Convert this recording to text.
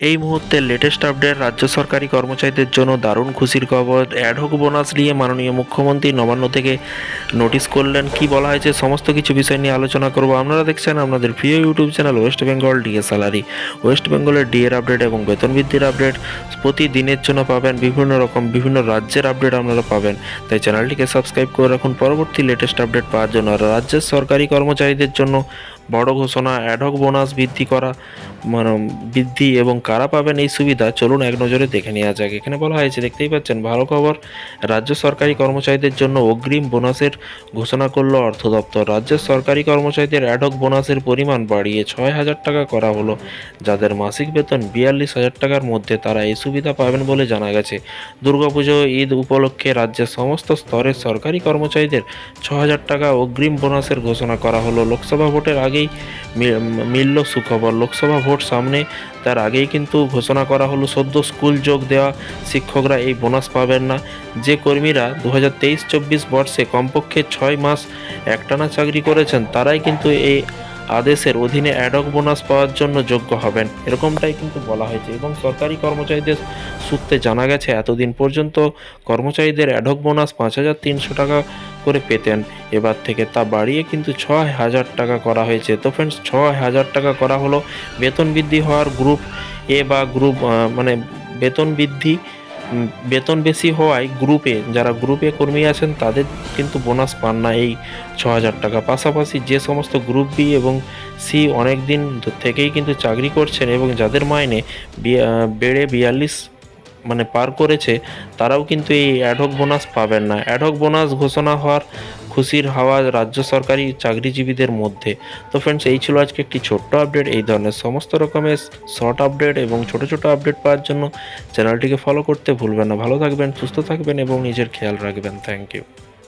এই মুহূর্তে latest update রাজ্য সরকারি কর্মচারীদের জন্য দারুণ খুশির খবর। অ্যাডহক বোনাস নিয়ে মাননীয় মুখ্যমন্ত্রী নবান্ন থেকে নোটিশ করলেন। কি বলা হয়েছে? সমস্ত কিছু বিষয় নিয়ে আলোচনা করব। আপনারা দেখছেন আপনাদের প্রিয় YouTube channel West Bengal DA salary West বেঙ্গলের ডিএর আপডেট এবং বেতন বৃদ্ধির আপডেট প্রতিদিনের জন্য পাবেন বিভিন্ন রকম, বিভিন্ন রাজ্যের আপডেট আপনারা পাবেন। তাই চ্যানেলটিকে সাবস্ক্রাইব করে রাখুন। পরবর্তী লেটেস্ট আপডেট পাওয়ার জন্য আর রাজ্যের সরকারি কর্মচারীদের জন্য বড় ঘোষণা অ্যাডহক বোনাস বৃদ্ধি করা মানে বৃদ্ধি এবং কারা পাবেন এই সুবিধা, চলুন এক নজরে দেখে নেওয়া যাক। এখানে বলা হয়েছে, দেখতেই পাচ্ছেন, ভালো খবর, রাজ্য সরকারি কর্মচারীদের জন্য অগ্রিম বোনাসের ঘোষণা করল অর্থ দপ্তর। রাজ্যের সরকারি কর্মচারীদের অ্যাডহক বোনাসের পরিমাণ বাড়িয়ে ছয় হাজার টাকা করা হলো। যাদের মাসিক বেতন বিয়াল্লিশ হাজার টাকার মধ্যে, তারা এই সুবিধা পাবেন বলে জানা গেছে। দুর্গাপুজো, ঈদ উপলক্ষে রাজ্যের সমস্ত স্তরের সরকারি কর্মচারীদের ছ হাজার টাকা অগ্রিম বোনাসের ঘোষণা করা হলো। লোকসভা ভোটের আগেই মিলল সুখবর। লোকসভা ভোট সামনে, তার আগেই কিন্তু ঘোষণা করা হলো, সদ্য স্কুল যোগ দেওয়া শিক্ষকরা এই বোনাস পাবেন না। যে কর্মীরা দু হাজার তেইশ চব্বিশ বর্ষে কমপক্ষে ছয় মাস একটানা চাকরি করেছেন, তারাই কিন্তু এই আদেশের অধীনে অ্যাডক বোনাস পাওয়ার জন্য যোগ্য হবেন। এরকমটাই কিন্তু বলা হয়েছে এবং সরকারি কর্মচারীদের সূত্রে জানা গেছে, এতদিন পর্যন্ত কর্মচারীদের অ্যাডক বোনাস পাঁচ হাজার তিনশো টাকা করে পেতেন। এবার থেকে তা বাড়িয়ে কিন্তু ছয় হাজার টাকা করা হয়েছে। তো ফ্রেন্ডস ছয় হাজার টাকা করা হলো বেতন বৃদ্ধি হওয়ার গ্রুপ এ বা গ্রুপ মানে বেতন বৃদ্ধি বেতন বেশি হওয়ায় গ্রুপে, যারা গ্রুপে কর্মী আছেন, তাদের কিন্তু বোনাস পান না এই ছ হাজার টাকা। পাশাপাশি যে সমস্ত গ্রুপ বি এবং সি অনেক দিন থেকেই কিন্তু চাকরি করছেন এবং যাদের মাইনে বেড়ে বিয়াল্লিশ মানে পার করেছে, তারাও কিন্তু এই অ্যাডহক বোনাস পাবেন না। অ্যাডহক বোনাস ঘোষণা হওয়ার খুশির হাওয়া রাজ্য সরকারি চাকরিজীবীদের মধ্যে। তো ফ্রেন্ডস এই ছিল আজকে একটি ছোট্ট আপডেট এই ধরনের সমস্ত রকমের শর্ট আপডেট এবং ছোট ছোট আপডেট পাওয়ার জন্য চ্যানেলটিকে ফলো করতে ভুলবেন না। ভালো থাকবেন, সুস্থ থাকবেন এবং নিজের খেয়াল রাখবেন। Thank you